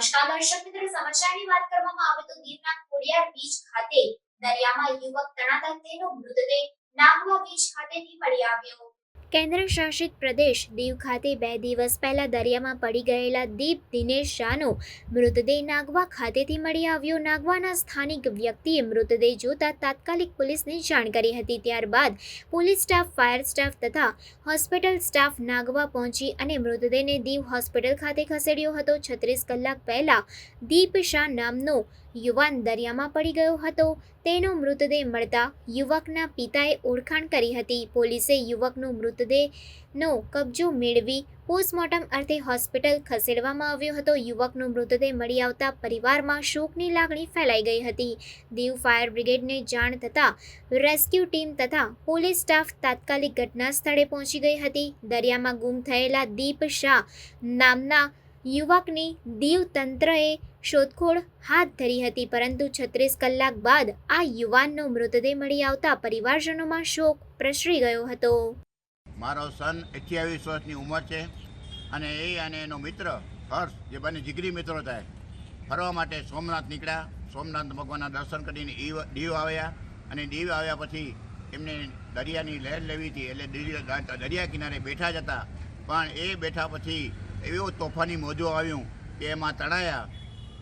નમસ્કાર દર્શક મિત્રો, સમાચારની વાત કરવામાં આવે તો ગીરના ખોડિયાર બીચ ખાતે દરિયામાં યુવક તણાતા તેનો મૃતદેહ નાગવા બીચ ખાતેથી મળી આવ્યો. કેન્દ્ર શાસિત પ્રદેશ દીવ ખાતે બે દિવસ પહેલા દરિયામાં પડી ગયેલા દીપ દિનેશ શાહનો મૃતદેહ નાગવા ખાતેથી મળી આવ્યો. નાગવાના સ્થાનિક વ્યક્તિએ મૃતદેહ જોતા તાત્કાલિક પોલીસને જાણ કરી હતી. ત્યારબાદ પોલીસ સ્ટાફ, ફાયર સ્ટાફ તથા હોસ્પિટલ સ્ટાફ નાગવા પહોંચી અને મૃતદેહને દીવ હોસ્પિટલ ખાતે ખસેડ્યો હતો. છત્રીસ કલાક પહેલા દીપ શાહ નામનો યુવાન દરિયામાં પડી ગયો હતો. તેનો મૃતદેહ મળતા યુવકના પિતાએ ઓળખાણ કરી હતી. પોલીસે યુવકનો મૃતદેહનો કબજો મેળવી પોસ્ટમોર્ટમ અર્થે હોસ્પિટલ ખસેડવામાં આવ્યો હતો. યુવકનો મૃતદેહ મળી આવતા પરિવારમાં શોકની લાગણી ફેલાઈ ગઈ હતી. દીવ ફાયર બ્રિગેડને જાણ થતાં રેસ્ક્યુ ટીમ તથા પોલીસ સ્ટાફ તાત્કાલિક ઘટના સ્થળે પહોંચી ગઈ હતી. દરિયામાં ગુમ થયેલા દીપ શાહ નામના યુવકની દીવ તંત્રએ શોધખોળ હાથ ધરી હતી, પરંતુ છત્રીસ કલાક બાદ આ યુવાનનો મૃતદેહ મળી આવતા પરિવારજનોમાં શોક પ્રસરી ગયો હતો. મારો સન અઠ્યાવીસ વર્ષની ઉંમર છે અને એ અને એનો મિત્ર હર્ષ, જે બંને જીગરી મિત્રો થાય, ફરવા માટે સોમનાથ નીકળ્યા. સોમનાથ ભગવાનના દર્શન કરીને દીવ આવ્યા અને દીવ આવ્યા પછી એમને દરિયાની લહેર લેવી હતી, એટલે દરિયા કિનારે બેઠા જ હતા. પણ એ બેઠા પછી એવું તોફાની મોજું આવ્યું કે એમાં તણાયા.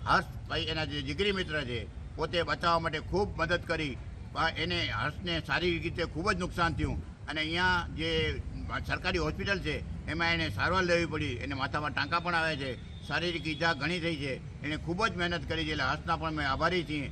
હર્ષભાઈ એના જે જીગરી મિત્ર છે, પોતે બચાવવા માટે ખૂબ મદદ કરી. પણ એને હર્ષને શારીરિક રીતે ખૂબ જ નુકસાન થયું. અને અહીંયા જે સરકારી હોસ્પિટલ છે, એમાં એને સારવાર લેવી પડી. એને માથામાં ટાંકા પણ આવે છે. શારીરિક ઈજા ઘણી થઈ છે. એણે ખૂબ જ મહેનત કરી છે. એટલે હર્ષના પણ મેં આભારી છીએ.